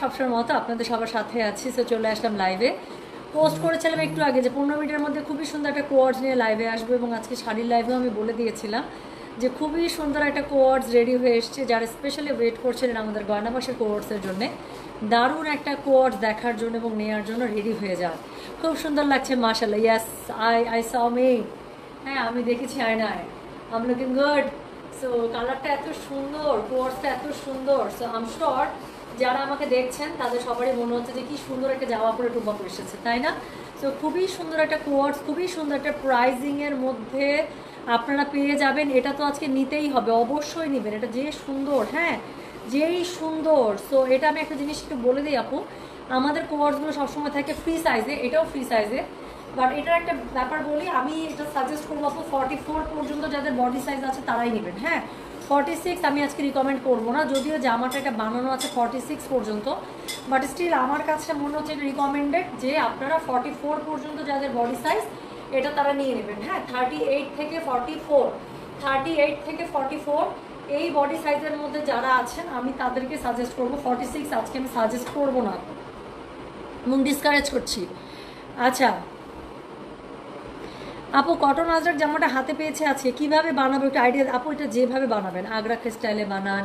সবসময় মতো আপনাদের সবার সাথে আছি সো চলে আসলাম লাইভে পোস্ট করেছিলাম একটু আগে যে পনেরো মিনিটের মধ্যে খুবই সুন্দর একটা কোয়ার্ডস নিয়ে লাইভে আসবে এবং আজকে শাড়ির লাইভেও আমি বলে দিয়েছিলাম যে খুবই সুন্দর একটা কোয়ার্ডস রেডি হয়ে এসছে। যারা স্পেশালি ওয়েট করছিলেন আমাদের গয়নাবাসের কোয়ার্ডসের জন্যে, দারুণ একটা কোয়ার্ডস দেখার জন্য এবং নেওয়ার জন্য রেডি হয়ে যান। খুব সুন্দর লাগছে মাশাল্লাহ yes I I saw me হ্যাঁ আমি দেখেছি আয়নায়। আম লুকিং গুড সো কালারটা এত সুন্দর কোয়ার্সটা এত সুন্দর। সো আম যারা আমাকে দেখছেন, তাদের সবারই মনে হচ্ছে যে কি সুন্দর একটা জামা পরে পরে এসেছে, তাই না? তো খুবই সুন্দর একটা কোয়ার্স খুবই সুন্দর একটা প্রাইজিংয়ের মধ্যে আপনারা পেয়ে যাবেন। এটা তো আজকে নিতেই হবে, অবশ্যই নেবেন। এটা যে সুন্দর হ্যাঁ? যেই সুন্দর। সো এটা আমি একটা জিনিস একটু বলে দিই আপু, আমাদের কোয়ার্সগুলো সবসময় থাকে ফ্রি সাইজে এটাও ফ্রি সাইজে বাট এটার একটা ব্যাপার বলি, আমি এটা সাজেস্ট করব আপু ফর্টি ফোর পর্যন্ত যাদের বডি সাইজ আছে তারাই নেবেন হ্যাঁ? ফর্টি সিক্স আমি আজকে রিকমেন্ড করব না, যদিও জামাটা এটা বানানো আছে ফর্টি সিক্স পর্যন্ত বাট স্টিল আমার কাছে মনে হচ্ছে এটা রিকমেন্ডেড যে আপনারা ফর্টি ফোর পর্যন্ত যাদের বডি সাইজ এটা তারা নিয়ে নেবেন। হ্যাঁ থার্টি এইট থেকে ফর্টি ফোর থার্টি এইট থেকে ফর্টি ফোর এই বডি সাইজের মধ্যে যারা আছেন, আমি তাদেরকে সাজেস্ট করব। ফর্টি সিক্স আজকে আমি সাজেস্ট করব না। এবং ডিসকারেজ করছি। আচ্ছা আপু, কটন আজরাক জামাটা হাতে পেয়েছে আজকে। কীভাবে বানাবো একটু আইডিয়া আপু, এটা যেভাবে বানাবেন, আগ্রা স্টাইলে বানান,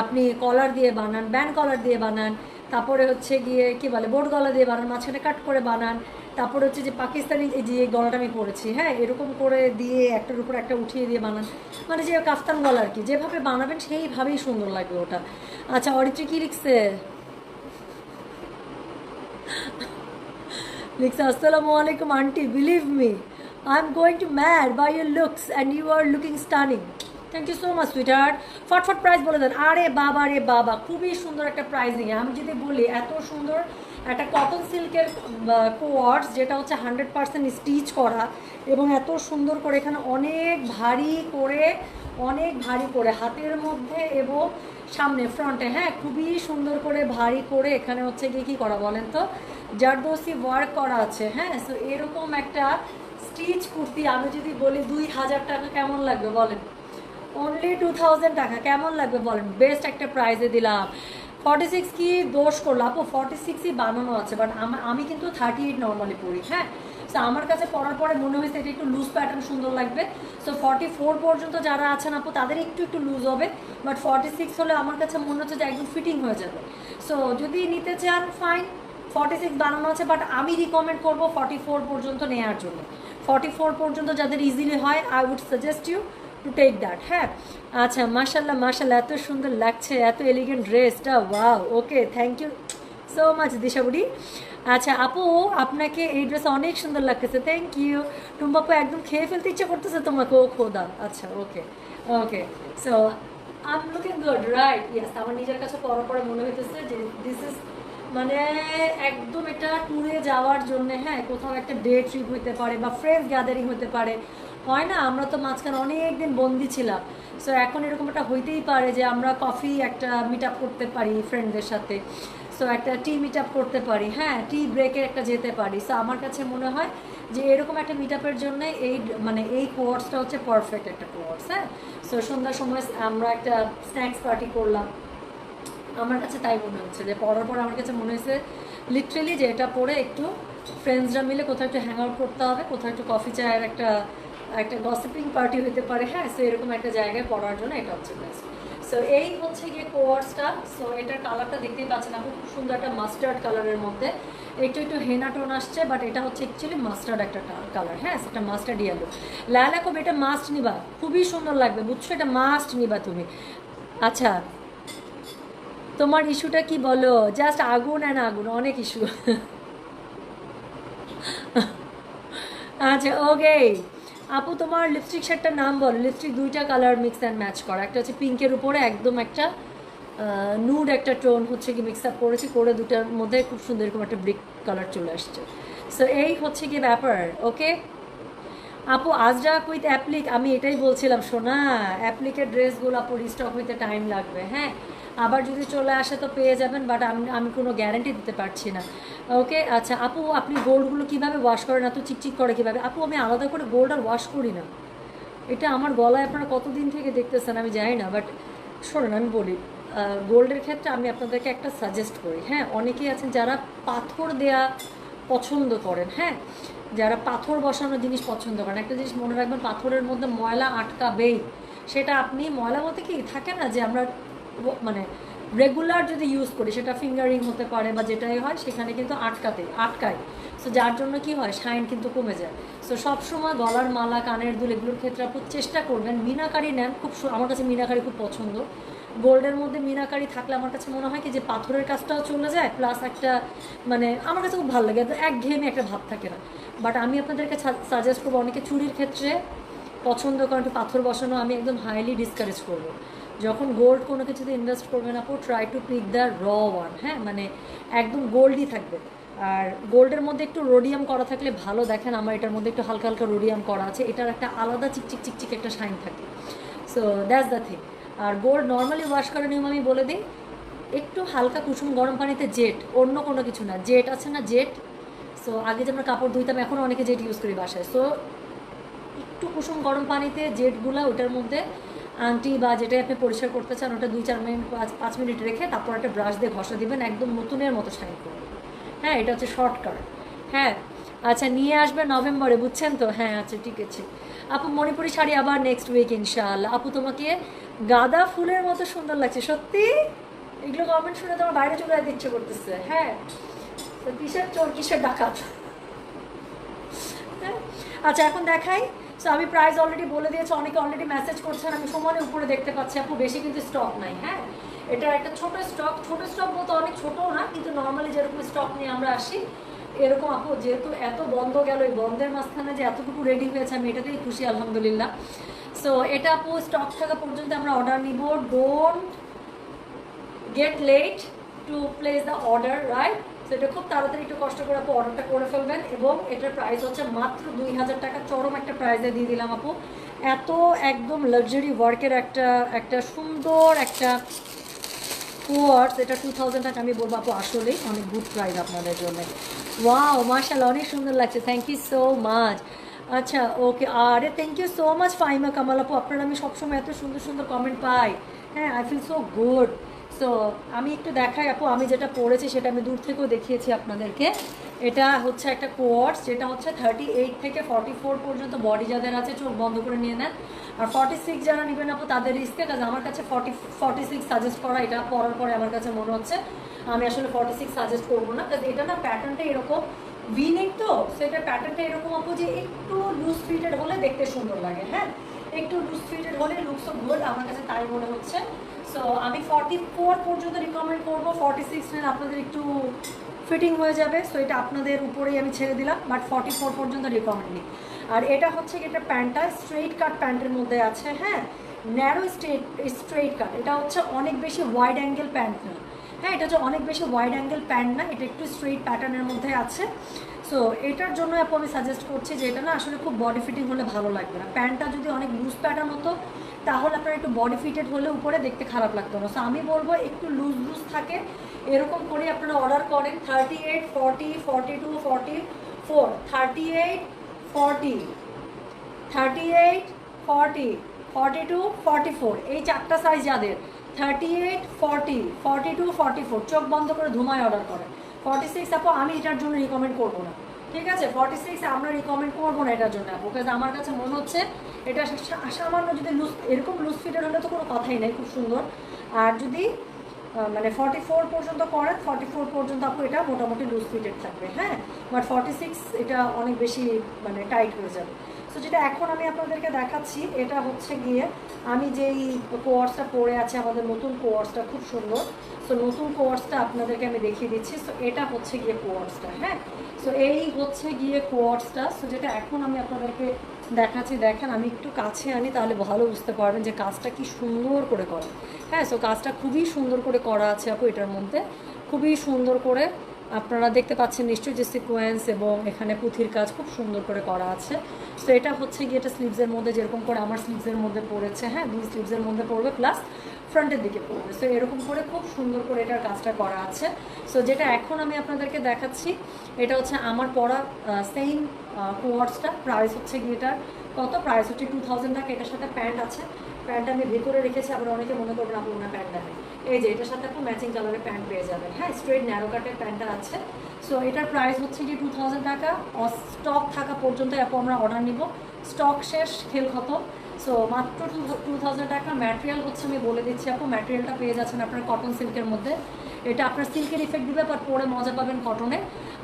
আপনি কলার দিয়ে বানান ব্যান্ড কলার দিয়ে বানান, তারপরে হচ্ছে গিয়ে কি বলে বোর্ড গলা দিয়ে বানান, মাঝখানে কাট করে বানান, তারপরে হচ্ছে যে পাকিস্তানি যে গলাটা আমি পরেছি হ্যাঁ এরকম করে দিয়ে একটার উপর একটা উঠিয়ে দিয়ে বানান। মানে যে কাফতান গলা আর কি, যেভাবে বানাবেন সেইভাবেই সুন্দর লাগবে ওটা। আচ্ছা অরিত্রি কি লিখছে? লিখছে, আসসালামু আলাইকুম, aunty believe me am going to mad by your looks and you are looking stunning thank you so much sweater ফটফট প্রাইস বলে দেন। আরে বাবা রে বাবা, খুবই সুন্দর একটা প্রাইজিং আমি যদি বলি, এত সুন্দর একটা কটন সিল্কের কোয়ার্স যেটা হচ্ছে হান্ড্রেড পার্সেন্ট স্টিচ করা এবং এত সুন্দর করে এখানে অনেক ভারী করে, অনেক ভারী করে হাতের মধ্যে এবং সামনে ফ্রন্টে হ্যাঁ খুবই সুন্দর করে ভারী করে এখানে হচ্ছে গিয়ে কী করা বলেন তো? জারদোসি ওয়ার্ক করা আছে হ্যাঁ? সো এরকম একটা স্টিচ কুর্তি, আমি যদি বলি দুই হাজার টাকা কেমন লাগবে বলেন? অনলি টু থাউজেন্ড টাকা, কেমন লাগবে বলেন? বেস্ট একটা প্রাইজে দিলাম। ফর্টি সিক্স কি দোষ করল? আপু ফর্টি সিক্সই বানানো আছে বাট আমি কিন্তু থার্টি এইট নর্মালি পড়ি হ্যাঁ? সো আমার কাছে পড়ার পরে মনে হয়েছে এটা একটু লুজ প্যাটার্ন সুন্দর লাগবে। সো ফর্টি ফোর পর্যন্ত যারা আছেন আপু, তাদের একটু একটু লুজ হবে বাট ফর্টি সিক্স হলে আমার কাছে মনে হচ্ছে যে একদম ফিটিং হয়ে যাবে। সো যদি নিতে চান ফাইন ফর্টি সিক্স বানানো আছে বাট আমি রিকমেন্ড করব ফর্টি ফোর পর্যন্ত নেওয়ার জন্য। ফর্টি ফোর পর্যন্ত যাদের ইজিলি হয় I would suggest you to take that হ্যাঁ? আচ্ছা মার্শাল্লাহ মার্শাল্লাহ এত সুন্দর লাগছে, এত এলিগেন্ট ড্রেসটা wow okay thank you so much দিশাবুড়ি আচ্ছা আপু, আপনাকে এই ড্রেস অনেক সুন্দর লাগতেছে থ্যাংক ইউ টুম্বাপু একদম খেয়ে ফেলতে ইচ্ছে করতেছে তোমাকে, ও খোদা। আচ্ছা okay okay so am looking good right yes আমার নিজের কাছে পড়ার পরে মনে হইতেছে যে দিস ইজ মানে একদম এটা ট্যুরে যাওয়ার জন্য হ্যাঁ কোথাও একটা ডে ট্রিপ হইতে পারে বা ফ্রেন্ডস গ্যাদারিং হতে পারে। হয় না? আমরা তো মাঝখানে অনেক দিন বন্দি ছিলাম। সো এখন এরকম একটা হইতেই পারে যে আমরা কফি একটা মিট আপ করতে পারি ফ্রেন্ডদের সাথে। সো একটা টি মিট আপ করতে পারি হ্যাঁ টি ব্রেকে একটা যেতে পারি। সো আমার কাছে মনে হয় যে এরকম একটা মিট আপের জন্য এই মানে এই কোর্সটা হচ্ছে পারফেক্ট একটা কোর্স হ্যাঁ? সো সন্ধ্যার সময় আমরা একটা স্ন্যাক্স পার্টি করলাম। আমার কাছে তাই মনে হচ্ছে যে পড়ার পর আমার কাছে মনে হয়েছে লিটারেলি যে এটা পড়ে একটু ফ্রেন্ডসরা মিলে কোথাও একটু হ্যাং আউট করতে হবে, কোথাও একটু কফি চায়ের একটা একটা গসিপিং পার্টি হতে পারে হ্যাঁ সো এরকম একটা জায়গায় পড়ার জন্য এটা হচ্ছে বেস্ট সো এই হচ্ছে গিয়ে কোয়ার্সটা সো এটার কালারটা দেখতেই পাচ্ছেন আপনি, খুব সুন্দর একটা মাস্টার্ড কালারের মধ্যে। একটু একটু হেনা টোন আসছে বাট এটা হচ্ছে অ্যাকচুয়ালি মাস্টার্ড একটা কালার হ্যাঁ সেটা মাস্টার্ড ইয়েলো লালা এটা মাস্ট নিবা, খুবই সুন্দর লাগবে, বুঝছ? এটা মাস্ট নিবা তুমি। আচ্ছা তোমার ইস্যুটা কি বলো? জাস্ট আগুন অ্যান্ড আগুন, অনেক ইস্যু। আচ্ছা ওকে আপু, তোমার লিপস্টিক শেডটার নাম বলো। লিপস্টিক দুইটা কালার মিক্স অ্যান্ড ম্যাচ করা। একটা হচ্ছে পিঙ্কের উপরে, একদম একটা নুড একটা টোন হচ্ছে কি মিক্স আপ করেছি। করে দুটার মধ্যে খুব সুন্দর এরকম একটা ব্রিক কালার চলে আসছে। সো এই হচ্ছে কি ব্যাপার ওকে আপু আজরাক উইথ অ্যাপ্লিক আমি এটাই বলছিলাম শোনা অ্যাপ্লিকের ড্রেসগুলো আপু রিস্টক হইতে টাইম লাগবে হ্যাঁ? আবার যদি চলে আসে তো পেয়ে যাবেন বাট আমি আমি কোনো গ্যারান্টি দিতে পারছি না। ওকে আচ্ছা আপু, আপনি গোল্ডগুলো কীভাবে ওয়াশ করেন? এত চিকচিক করে কীভাবে? আপু, আমি আলাদা করে গোল্ড আর ওয়াশ করি না। এটা আমার গলায় আপনারা কতদিন থেকে দেখতেছেন আমি জানি না বাট শোনেন, আমি বলি গোল্ডের ক্ষেত্রে আমি আপনাদেরকে একটা সাজেস্ট করি। হ্যাঁ অনেকেই আছেন যারা পাথর দেয়া পছন্দ করেন হ্যাঁ? যারা পাথর বসানো জিনিস পছন্দ করেন। একটা জিনিস মনে রাখবেন, পাথরের মধ্যে ময়লা আটকাবেই। সেটা আপনি ময়লা বলতে কি, থাকে না যে আমরা মানে রেগুলার যদি ইউজ করি, সেটা ফিঙ্গারিং হতে পারে বা যেটাই হয়, সেখানে কিন্তু আটকাতে, আটকায়। সো যার জন্য কি হয় শাইন কিন্তু কমে যায়। সো সবসময় গলার মালা, কানের দুল, এগুলোর ক্ষেত্রে আপনি চেষ্টা করবেন। মিনাকারি নেন, খুব আমার কাছে মিনাকারি খুব পছন্দ। গোল্ডের মধ্যে মিনাকারি থাকলে আমার কাছে মনে হয় কি যে, পাথরের কাজটাও চলে যায় প্লাস একটা মানে আমার কাছে খুব ভালো লাগে। এক ঘেমে একটা ভাব থাকে না। বাট আমি আপনাদেরকে সাজেস্ট করব, অনেকে চুরির ক্ষেত্রে পছন্দ করেন পাথর বসানো, আমি একদম হাইলি ডিসকারেজ করব। যখন গোল্ড কোনো কিছুতে ইনভেস্ট করবেন আপু ট্রাই টু পিক দ্য র ওয়ান হ্যাঁ? মানে একদম গোল্ডই থাকবে। আর গোল্ডের মধ্যে একটু রোডিয়াম করা থাকলে ভালো, দেখেন আমার এটার মধ্যে একটু হালকা হালকা রোডিয়াম করা আছে, এটার একটা আলাদা চিকচিক চিকচিক একটা শাইন থাকে। সো দ্যাটস দ্য থিং আর গোল্ড নর্মালি ওয়াশ করার নিয়ম আমি বলে দিই, একটু হালকা কুসুম গরম পানিতে জেট অন্য কোনো কিছু না। জেট আছে না জেট সো আগে যে আমরা কাপড় ধুইতাম, এখন অনেকে জেট ইউজ করি বাসায়। সো একটু কুসুম গরম পানিতে জেটগুলো ওটার মধ্যে আংটি বা যেটাই আপনি পরিষ্কার করতে চান, ওটা দুই চার মিনিট, পাঁচ পাঁচ মিনিট রেখে তারপর একটা ব্রাশ দিয়ে ঘষা দিবেন, একদম নতুনের মতো শাইন করবে। হ্যাঁ এটা হচ্ছে শর্টকাট হ্যাঁ আচ্ছা নিয়ে আসবে নভেম্বরে, বুঝছেন তো? হ্যাঁ আচ্ছা ঠিক আছে। আপু, মণিপুরি শাড়ি আবার নেক্সট উইক ইনশাআল্লাহ। আপু, তোমাকে গাঁদা ফুলের মতো সুন্দর লাগছে, সত্যি? এগুলো কমেন্ট শুনে তোমার বাইরে চলে যেতে ইচ্ছে করতেছে। হ্যাঁ কিসের চোর, কিসের ডাকাত? হ্যাঁ? আচ্ছা এখন দেখাই। সো আমি প্রাইস অলরেডি বলে দিয়েছি, অনেকে অলরেডি মেসেজ করছেন, আমি সমানে উপরে দেখতে পাচ্ছি, আপু, বেশি কিন্তু স্টক নাই হ্যাঁ? এটা একটা ছোট স্টক ছোট স্টক বলতে অনেক ছোটও না, কিন্তু নর্মালি যেরকম স্টক নিয়ে আমরা আসি, এরকম আপু, যেহেতু এত বন্ধ গেল, এই বন্ধের মাঝখানে যে এতটুকু রেডি হয়েছে, আমি এটাতেই খুশি, আলহামদুলিল্লাহ। সো এটা আপু স্টক থাকা পর্যন্ত আমরা অর্ডার নিব। Don't get late to place the order সেটা খুব তাড়াতাড়ি একটু কষ্ট করে আপু অর্ডারটা করে ফেলবেন এবং এটার প্রাইস হচ্ছে মাত্র দুই হাজার টাকা। চরম একটা প্রাইসে দিয়ে দিলাম আপু। এত একদম লাক্সারি ওয়ার্কের একটা একটা সুন্দর একটা কোয়ার্স এটা টু থাউজেন্ড টাকা আমি বলব আপু, আসলেই অনেক গুড প্রাইস আপনাদের জন্য। ওয়াও মার্শাল অনেক সুন্দর লাগছে। থ্যাংক ইউ সো মাচ আচ্ছা ওকে আরে thank you so much Faima Kamal আপু। আপনারা আমি সবসময় এত সুন্দর সুন্দর কমেন্ট পাই। হ্যাঁ I feel so good so আমি একটু দেখাই আপু, আমি যেটা পড়েছি সেটা আমি দূর থেকেও দেখিয়েছি আপনাদেরকে। এটা হচ্ছে একটা কোয়ার্স, যেটা হচ্ছে থার্টি এইট থেকে ফর্টি ফোর পর্যন্ত বডি যাদের আছে, চোখ বন্ধ করে নিয়ে নেন। আর ফর্টি সিক্স যারা নেবেন আপু, তাদের রিস্কে কাজ আমার কাছে ফর্টি ফর্টি সিক্স সাজেস্ট করা, এটা পরার পরে আমার কাছে মনে হচ্ছে, আমি আসলে ফর্টি সিক্স সাজেস্ট করব না। কাজ এটা না প্যাটার্নটা এরকম ভিনেক তো সেটা প্যাটার্নটা এরকম আপু যে একটু লুজ ফিটেড হলে দেখতে সুন্দর লাগে হ্যাঁ? একটু লুজ ফিটেড হলে লুকস অফ গুড আমার কাছে তাই মনে হচ্ছে। সো আমি ফর্টি ফোর পর্যন্ত রিকমেন্ড করব। ফর্টি সিক্স নেন আপনাদের একটু ফিটিং হয়ে যাবে। সো এটা আপনাদের উপরেই আমি ছেড়ে দিলাম বাট ফর্টি ফোর পর্যন্ত রিকমেন্ড নিই। আর এটা হচ্ছে এটা প্যান্টটা স্ট্রেইট কাট প্যান্টের মধ্যে আছে হ্যাঁ? ন্যারো স্ট্রেট স্ট্রেইট কাট এটা হচ্ছে অনেক বেশি ওয়াইড অ্যাঙ্গেল প্যান্ট না। হ্যাঁ এটা হচ্ছে অনেক বেশি ওয়াইড অ্যাঙ্গেল প্যান্ট না, এটা একটু স্ট্রেইট প্যাটার্নের মধ্যে আছে। সো এটার জন্য আপু আমি সাজেস্ট করছি যে এটা না আসলে খুব বডি ফিটিং হলে ভালো লাগবে না। প্যান্টটা যদি অনেক লুজ প্যাটার্ন হতো, তাহলে আপনার একটু বডি ফিটেড হলে উপরে দেখতে খারাপ লাগতো না। সো আমি বলব একটু লুজ লুজ থাকে, এরকম করে আপনারা অর্ডার করেন। Thirty eight forty forty two forty four thirty eight forty thirty eight forty forty two forty four এই চারটা সাইজ যাদের। Thirty eight forty forty two forty four চোখ বন্ধ করে ধুমায় অর্ডার করেন ফর্টি সিক্স আপু, আমি এটার জন্য রিকমেন্ড করব না। ঠিক আছে? ফর্টি সিক্স আমরা রিকমেন্ড করব না এটার জন্য, আপু কাজ আমার কাছে মনে হচ্ছে এটা সামান্য যদি লুজ এরকম লুজ ফিটের হলে তো কোনো কথাই নেই, খুব সুন্দর। আর যদি মানে ফর্টি ফোর পর্যন্ত করেন ফর্টি ফোর পর্যন্ত আপু, এটা মোটামুটি লুজ ফিটেড থাকবে হ্যাঁ? বাট ফর্টি সিক্স এটা অনেক বেশি মানে টাইট হয়ে যাবে। সো যেটা এখন আমি আপনাদেরকে দেখাচ্ছি, এটা হচ্ছে গিয়ে আমি যেই কোয়ার্সটা পড়ে আছে, আমাদের নতুন কোয়ার্সটা খুব সুন্দর। সো নতুন কোয়ার্সটা আপনাদেরকে আমি দেখিয়ে দিচ্ছি। সো এটা হচ্ছে গিয়ে কোয়ার্সটা হ্যাঁ? সো এই হচ্ছে গিয়ে কোয়ার্সটা সো যেটা এখন আমি আপনাদেরকে দেখাচ্ছি, দেখেন, আমি একটু কাছে আনি, তাহলে ভালো বুঝতে পারবেন যে কাজটা কি সুন্দর করে করে। হ্যাঁ? সো কাজটা খুবই সুন্দর করে করা আছে আপু এটার মধ্যে। খুবই সুন্দর করে আপনারা দেখতে পাচ্ছেন নিশ্চয়ই যে সিকোয়েন্স এবং এখানে পুঁথির কাজ খুব সুন্দর করে করা আছে। তো এটা হচ্ছে গিয়ে এটা স্লিভসের মধ্যে যেরকম করে আমার স্লিভসের মধ্যে পড়েছে হ্যাঁ দুই স্লিভসের মধ্যে পড়বে প্লাস ফ্রন্টের দিকে পড়বে। সো এরকম করে খুব সুন্দর করে এটার কাজটা করা আছে। সো যেটা এখন আমি আপনাদেরকে দেখাচ্ছি, এটা হচ্ছে আমার পড়া সেম কোয়ার্সটা প্রাইস হচ্ছে গিয়ে এটার কত? প্রাইস হচ্ছে টু থাউজেন্ড টাকা। এটার সাথে প্যান্ট আছে। প্যান্ট আমি ভেতরে রেখেছি, আবার অনেকে মনে করবেন আপু ওনার প্যান্টটা নেই। এই যে, এটার সাথে আপনি ম্যাচিং কালারের প্যান্ট পেয়ে যাবেন। হ্যাঁ স্ট্রেট ন্যারো কাটের প্যান্টটা আছে। সো এটার প্রাইস হচ্ছে কি টু থাউজেন্ড টাকা। স্টক থাকা পর্যন্ত আপু আমরা অর্ডার নিব। স্টক শেষ, খেল খতম। সো মাত্র টু টু থাউজেন্ড টাকা। ম্যাটেরিয়াল হচ্ছে, আমি বলে দিচ্ছি আপু ম্যাটেরিয়ালটা পেয়ে যাচ্ছেন আপনার কটন সিল্কের মধ্যে। এটা আপনার সিল্কের ইফেক্ট দিবে বাট পরে মজা পাবেন কটনে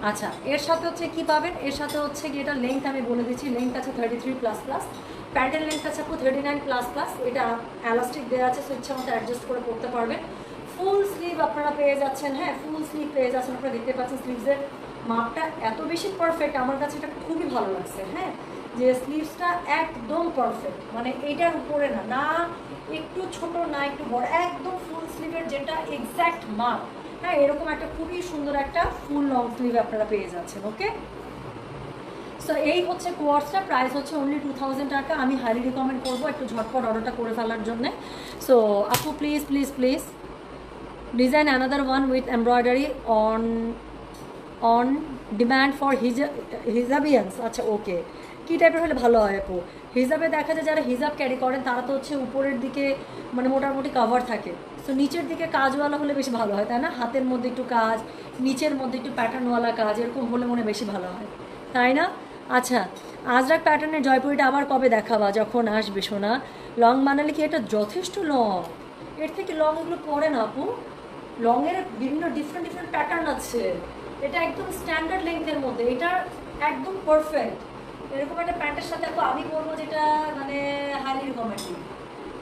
আচ্ছা এর সাথে হচ্ছে কি পাবেন? এর সাথে হচ্ছে কি এটা লেন্থ আমি বলে দিচ্ছি। লেন্থ আছে থার্টি থ্রি প্লাস প্লাস প্যান্টের লেন্থ আছে আপু থার্টি নাইন প্লাস প্লাস এটা এলাস্টিক দেওয়া আছে সো ইচ্ছা মতো অ্যাডজাস্ট করে পড়তে পারবেন। ফুল স্লিভ আপনারা পেয়ে যাচ্ছেন হ্যাঁ ফুল স্লিভ পেয়ে যাচ্ছেন, আপনারা দেখতে পাচ্ছেন স্লিভসের মাপটা এত বেশি পারফেক্ট আমার কাছে এটা খুবই ভালো লাগছে হ্যাঁ। যে স্লিভসটা একদম পারফেক্ট মানে এটার উপরে না না একটু ছোট, না একটু বড়, একদম ফুল স্লিভের যেটা এক্স্যাক্ট মাপ। হ্যাঁ এরকম একটা খুবই সুন্দর একটা ফুল লং স্লিভ আপনারা পেয়ে যাচ্ছেন ওকে সো এই হচ্ছে কোয়ার্সটা প্রাইস হচ্ছে অনলি টু থাউজেন্ড টাকা। আমি হাইলি রিকমেন্ড করব একটু ঝটপট অর্ডারটা করে ফেলার জন্য। সো আপু please please please design another one with embroidery on on demand for হিজা হিজাবিয়ান্স আচ্ছা ওকে কী টাইপের হলে ভালো হয় আপু? হিজাবে দেখা যায় যারা হিজাব ক্যারি করেন, তারা তো হচ্ছে উপরের দিকে মানে মোটামুটি কভার থাকে। সো নিচের দিকে কাজওয়ালা হলে বেশি ভালো হয়, তাই না? হাতের মধ্যে একটু কাজ, নিচের মধ্যে একটু প্যাটার্নওয়ালা কাজ, এরকম হলে মনে বেশি ভালো হয়। তাই না? আচ্ছা আজরাক প্যাটার্নের জয়পুরিটা আবার কবে দেখাবা? যখন আসবে, সোনা। লং বানালে কি এটা যথেষ্ট লং এর থেকে লং এগুলো পড়ে না, আপু। লংয়ের বিভিন্ন ডিফারেন্ট ডিফারেন্ট প্যাটার্ন আছে। এটা একদম স্ট্যান্ডার্ড লেন্থের মধ্যে। এটা একদম পারফেক্ট এরকম একটা প্যান্টের সাথে, আপু, আমি বলব যেটা মানে হাইলি রিকমেন্ডিং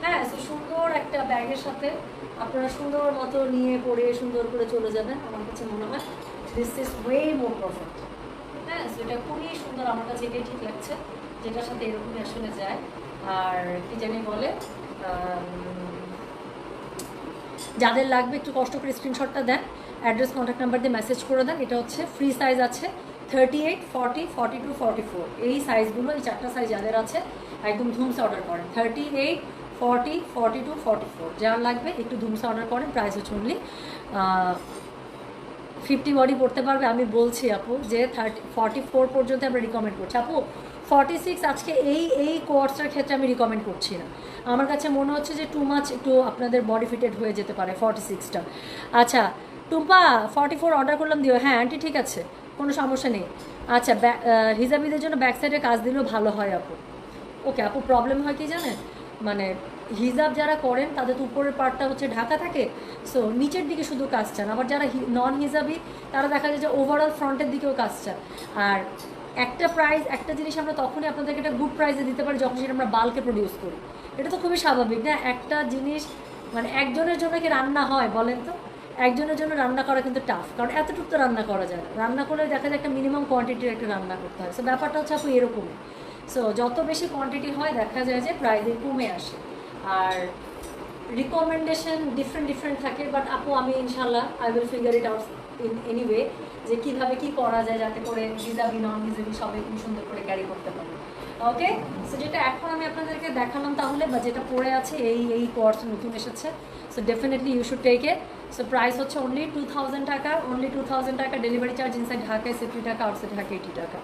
হ্যাঁ তো সুন্দর একটা ব্যাগের সাথে আপনারা সুন্দর মতো নিয়ে পরে, সুন্দর করে চলে যাবেন। আমার কাছে মনে হয় this is way more perfect হ্যাঁ সেটা খুবই সুন্দর আমার কাছে এটাই ঠিক লাগছে, যেটার সাথে এরকমই আসলে যায়। আর কি জানি বলে যাদের লাগবে একটু কষ্ট করে স্ক্রিনশটটা দেন অ্যাড্রেস কন্ট্যাক্ট নাম্বার দিয়ে মেসেজ করে দেন, এটা হচ্ছে ফ্রি সাইজ আছে thirty eight forty forty two forty four এই সাইজগুলো এই চারটা সাইজ যাদের আছে, একদম ধুমসে অর্ডার করেন। Thirty eight forty forty two forty four যার লাগবে একটু ধুমসে অর্ডার করেন প্রাইস হচ্ছে অনলি ফিফটি বডি পড়তে পারবে, আমি বলছি আপু যে থার্টি, ফর্টি ফোর পর্যন্ত আমরা রিকমেন্ড করছি। আপু, ফর্টি সিক্স আজকে এই এই কোয়ার্সটার ক্ষেত্রে আমি রিকমেন্ড করছি না। আমার কাছে মনে হচ্ছে যে টু মাচ একটু আপনাদের বডি ফিটেড হয়ে যেতে পারে ফর্টি সিক্সটা আচ্ছা টুম্পা ফর্টি ফোর অর্ডার করলাম, দিও। হ্যাঁ আন্টি ঠিক আছে, কোনো সমস্যা নেই। আচ্ছা হিজাবিদের জন্য ব্যাক সাইডে কাজ দিলেও ভালো হয়, আপু। ওকে, আপু প্রবলেম হয় কি জানেন? মানে হিজাব যারা করেন, তাদের তো উপরের পার্টটা হচ্ছে ঢাকা থাকে সো নিচের দিকে শুধু কাজ চান। আবার যারা নন হিজাবি তারা দেখা যায় যে ওভারঅল ফ্রন্টের দিকেও কাজ চান। আর একটা প্রাইস একটা জিনিস আমরা তখনই আপনাদেরকে একটা গুড প্রাইসে দিতে পারি যখন সেটা আমরা বাল্কে প্রডিউস করি। এটা তো খুবই স্বাভাবিক। না, একটা জিনিস মানে একজনের জন্য কি রান্না হয় বলেন তো? একজনের জন্য রান্না করা কিন্তু টাফ কারণ এতটুকু তো রান্না করা যায় রান্না করলে দেখা যায় একটা মিনিমাম কোয়ান্টিটির একটা রান্না করতে হয়। সো ব্যাপারটা হচ্ছে আপু এরকমই। সো যত বেশি কোয়ান্টিটি হয়, দেখা যায় যে প্রাইসে কমে আসে। আর রিকমেন্ডেশন ডিফারেন্ট ডিফারেন্ট থাকে বাট আপু, আমি ইনশাল্লাহ I will figure it out in anyway যে কীভাবে কী করা যায় যাতে করে ভিজাবি নন ভিজাবি সবাই খুব সুন্দর করে ক্যারি করতে পারে। ওকে সো যেটা এখন আমি আপনাদেরকে দেখালাম তাহলে, বা যেটা পড়ে আছে, এই এই কোর্স নতুন এসেছে। So definitely you should take it so price হচ্ছে অনলি টু থাউজেন্ড টাকা অনলি টু থাউজেন্ড টাকা ডেলিভারি চার্জ ইনসাইড ঢাকায় সিফটি টাকা আউটসাইড ঢাকা এইটি টাকা।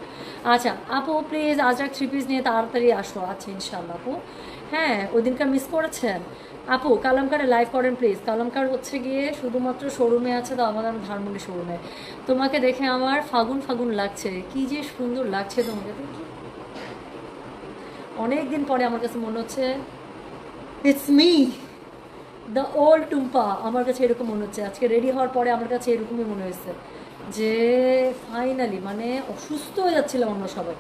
আচ্ছা আপু প্লিজ আজ এক থ্রি পিস নিয়ে তাড়াতাড়ি আসো। আচ্ছা ইনশাল্লাহ, আপু। হ্যাঁ ওই দিনকার মিস করেছেন? আপু, কালামকারে লাইভ করেন প্লিজ কালামকার হচ্ছে গিয়ে শুধুমাত্র শোরুমে আছে, তো আমাদের শোরুমে তোমাকে দেখে আমার ফাগুন ফাগুন লাগছে। কি যে সুন্দর লাগছে তোমাকে। অনেক দিন পরে আমার কাছে মনে হচ্ছে it's me the old Tumpa আমার কাছে এরকম মনে হচ্ছে। আজকে রেডি হওয়ার পরে আমার কাছে এরকমই মনে হয়েছে যে ফাইনালি মানে অসুস্থ হয়ে যাচ্ছিলাম আমরা সবাই।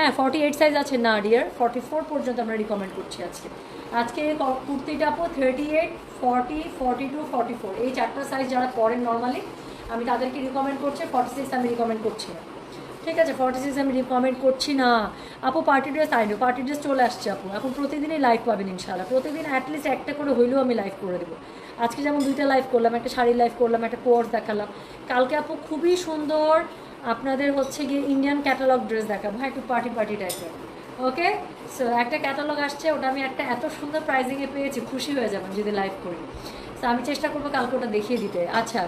হ্যাঁ ফর্টি এইট সাইজ আছে না ডিয়ার ফর্টি ফোর পর্যন্ত আমরা রিকমেন্ড করছি আজকে। আজকে কুর্তিটা আপু thirty eight forty forty two forty four এই চারটা সাইজ যারা পরেন নর্মালি আমি তাদেরকে রিকমেন্ড করছি ফর্টি সিক্স আমি রিকমেন্ড করছি না। ঠিক আছে ফর্টি সিক্স আমি রিকমেন্ড করছি না। আপু পার্টি ড্রেস আইনো পার্টি ড্রেস চলে আসছে আপু। এখন প্রতিদিনই লাইভ পাবেন ইনশাল্লাহ প্রতিদিন অ্যাটলিস্ট একটা করে হইলেও আমি লাইভ করে দেবো। আজকে যেমন দুইটা লাইভ করলাম, একটা শাড়ি লাইভ করলাম, একটা কোর্স দেখালাম। কালকে আপু খুবই সুন্দর আপনাদের হচ্ছে গিয়ে ইন্ডিয়ান ক্যাটালগ ড্রেস দেখাবো। হ্যাঁ একটু পার্টি পার্টি টাইপের ওকে সো একটা ক্যাটালগ আসছে, ওটা আমি একটা এত সুন্দর প্রাইজিংয়ে পেয়েছি, খুশি হয়ে যাবেন যদি লাইভ করি। সো আমি চেষ্টা করব কালকে ওটা দেখিয়ে দিতে। আচ্ছা।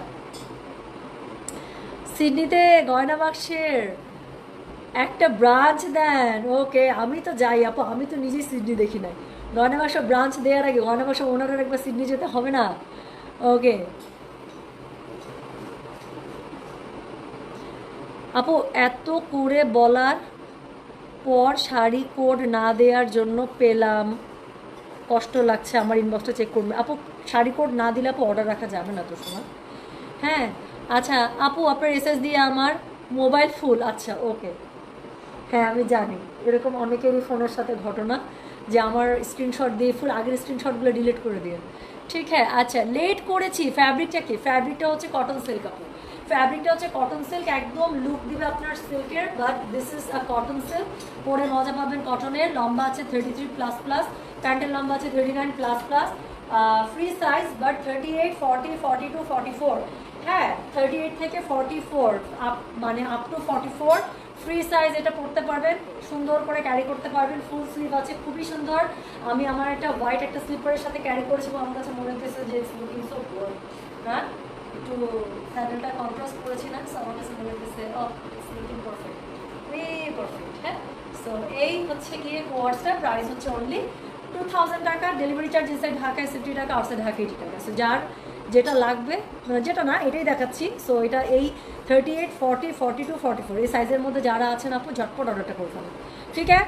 সিডনিতে গয়না বাক্সের একটা ব্রাঞ্চ দেন। ওকে আমি তো যাই, আপু, আমি তো নিজেই সিডনি দেখি নাই। গয়না বাসা ব্রাঞ্চ দেওয়ার আগে গয়না বাসা ওনারের একবার সিডনি যেতে হবে না? ওকে আপু, এত করে বলার পর শাড়ি কোড না দেওয়ার জন্য পেলাম। কষ্ট লাগছে, আমার ইনবক্সটা চেক করবে আপু, শাড়ি কোড না দিলে আপু অর্ডার রাখা যাবে না তো শোনা হ্যাঁ আচ্ছা আপু, আপনার এসএস দিয়ে আমার মোবাইল ফুল আচ্ছা ওকে হ্যাঁ আমি জানি। এরকম অনেকেরই ফোনের সাথে ঘটনা যে আমার স্ক্রিনশট দিয়ে ফুল আগের স্ক্রিনশটগুলো ডিলিট করে দিয়ে ঠিক হ্যাঁ আচ্ছা লেট করেছি। ফ্যাব্রিকটা কি? ফ্যাব্রিকটা হচ্ছে কটন সিল্ক আপু। ফ্যাব্রিকটা হচ্ছে কটন সিল্ক একদম লুক দিবে আপনার সিল্কের but this is a cotton silk পরে মজা পাবেন কটনের লম্বা আছে থার্টি থ্রি প্লাস প্লাস প্যান্টের লম্বা আছে thirty nine plus plus free size but thirty eight forty forty two forty four হ্যাঁ থার্টি এইট থেকে ফর্টি ফোর আপ মানে up to forty four free size এটা পরতে পারবেন, সুন্দর করে ক্যারি করতে পারবেন ফুল স্লিভ আছে, খুবই সুন্দর। আমি আমার একটা হোয়াইট একটা স্লিপারের সাথে ক্যারি করেছি, আমার কাছে মনে হচ্ছে যে লুকিং সো হ্যাঁ? একটু স্যান্ডেলটা কন্ট্রাস্ট করেছি না সো আমার কাছে মনে পারফেক্ট পারফেক্ট হ্যাঁ? সো এই হচ্ছে গিয়ে কোয়ার্সটা প্রাইস হচ্ছে অনলি টু থাউজেন্ড টাকা। ডেলিভারি চার্জ ইনসাইড ঢাকায় সিফটি টাকা আউটসাইড ঢাকা এইটি টাকা। সো যার যেটা লাগবে মানে যেটা না, এটাই দেখাচ্ছি। সো এটা এই thirty eight forty forty two forty four এই সাইজের মধ্যে যারা আছেন আপু, ঝটপট অর্ডারটা করে ফেলেন। ঠিক আছে?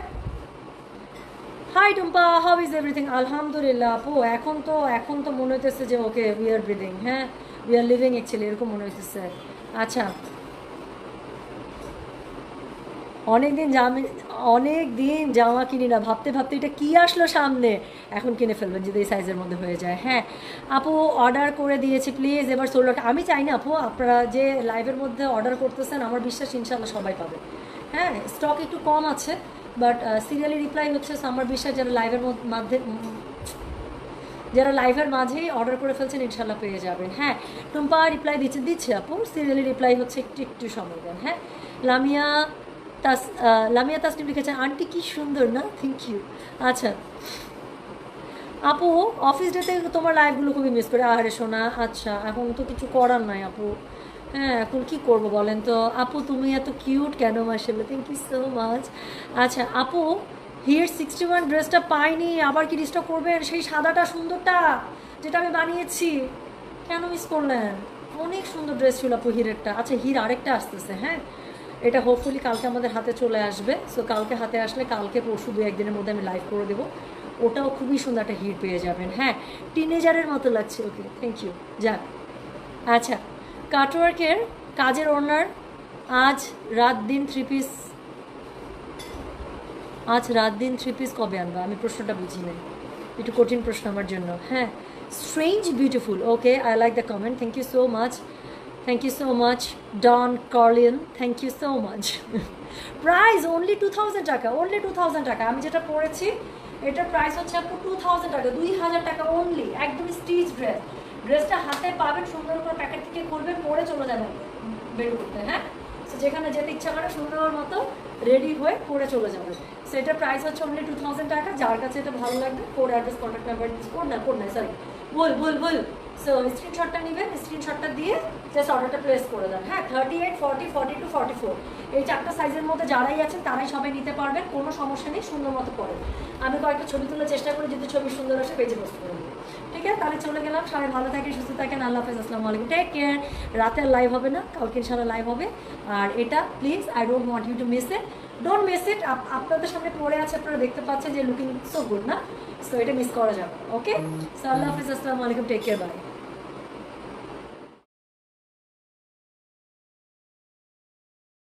Hi Tumpa. How is everything আলহামদুলিল্লাহ, আপু, এখন তো এখন তো মনে হইতেছে যে ওকে উই আর ব্রিদিং হ্যাঁ? উই আর লিভিং অ্যাকচুয়ালি এরকম মনে হইতেছে আচ্ছা। অনেক দিন জামা অনেক দিন জামা কিনি না, ভাবতে ভাবতে এটা কি আসলো সামনে? এখন কিনে ফেলবেন যদি এই সাইজের মধ্যে হয়ে যায়। হ্যাঁ আপু অর্ডার করে দিয়েছি প্লিজ এবার ষোলো আমি চাই না, আপু, আপনারা যে লাইভের মধ্যে অর্ডার করতেছেন, আমার বিশ্বাস ইনশাল্লাহ সবাই পাবে। হ্যাঁ স্টক একটু কম আছে বাট সিরিয়ালি রিপ্লাই হচ্ছে, আমার বিশ্বাস যারা লাইভের মধ্যে যারা লাইভের মাঝেই অর্ডার করে ফেলছেন ইনশাল্লাহ পেয়ে যাবেন। হ্যাঁ টুম্পা রিপ্লাই দিচ্ছে দিচ্ছে আপু। সিরিয়ালি রিপ্লাই হচ্ছে একটু একটু সময় দেন হ্যাঁ। লামিয়া তাস লামিয়া তাসনিম লিখেছেন, আন্টি কি সুন্দর না? থ্যাংক ইউ আচ্ছা। আপু অফিস ডেতে তোমার লাইভগুলো খুবই মিস করে। আরে শোনা আচ্ছা এখন তো কিছু করার নাই আপু। হ্যাঁ এখন কি করব বলেন তো? আপু, তুমি এত কিউট কেন মার্শাল্লাহ থ্যাংক ইউ সো মাচ আচ্ছা আপু হিয়ার সিক্সটি ওয়ান ড্রেসটা পাইনি, আবার কি ডিস্টার্ব করবেন? সেই সাদাটা সুন্দরটা যেটা আমি বানিয়েছি। কেন মিস করলেন? অনেক সুন্দর ড্রেস ছিল আপু হিরেরটা। আচ্ছা হির আরেকটা আসতেছে হ্যাঁ? এটা হোপফুলি কালকে আমাদের হাতে চলে আসবে। সো কালকে হাতে আসলে কালকে, পরশু দু একদিনের মধ্যে আমি লাইভ করে দেবো। ওটাও খুবই সুন্দর একটা হিট পেয়ে যাবেন হ্যাঁ? টিনেজারের মতো লাগছে ওকে থ্যাংক ইউ যাক। আচ্ছা কাটওয়ার্কের কাজের ওনার আজ রাত দিন থ্রি পিস আজ রাত দিন থ্রি পিস কবে আনবা? আমি প্রশ্নটা বুঝি নাই। একটু কঠিন প্রশ্ন আমার জন্য। হ্যাঁ strange beautiful okay I like the comment thank you so much thank you so much Don Corleone thank you so much price only two thousand টাকা অনলি টু থাউজেন্ড টাকা। আমি যেটা পড়েছি, এটার প্রাইস হচ্ছে আপু টু থাউজেন্ড টাকা, দুই হাজার টাকা অনলি একদম স্টিচ ড্রেস ড্রেসটা হাতে পাবেন, সুন্দর করে প্যাকেট থেকে করবেন পরে চলে যাবেন বের করতে হ্যাঁ? যেখানে যেতে ইচ্ছা করে সুন্দর মতো রেডি হয়ে পরে চলে যাবে। সো এটার প্রাইস হচ্ছে অনলি টু থাউজেন্ড টাকা, যার কাছে এটা ভালো লাগবে code address contact number code না কোড না সরি বল বল বল। সো স্ক্রিনশটটা নেবেন স্ক্রিনশটটা দিয়ে জাস্ট অর্ডারটা প্লেস করে দেন। হ্যাঁ thirty eight forty forty two forty four এই চারটা সাইজের মধ্যে যারাই আছেন, তারাই সবাই নিতে পারবেন, কোনো সমস্যা নেই, সুন্দর মতো পরে আমি কয়েকটা ছবি তোলার চেষ্টা করি, যদি ছবি সুন্দর আসে পেজে পোস্ট করে ঠিক আছে? তাহলে চলে গেলাম। সবাই ভালো থাকে সুস্থ থাকেন। আল্লাহ হাফেজ। আসসালামু আলাইকুম। টেক কেয়ার রাতে লাইভ হবে না। কালকে ইনশাল্লাহ লাইভ হবে। আর এটা please I don't want you to miss it don't miss it আপনাদের সামনে পড়ে আছে, আপনারা দেখতে পাচ্ছেন যে লুকিং সো গুড না? সো এটা মিস করা যাবে ওকে সো আল্লাহ হাফিজ। আসসালামু আলাইকুম। Take care bye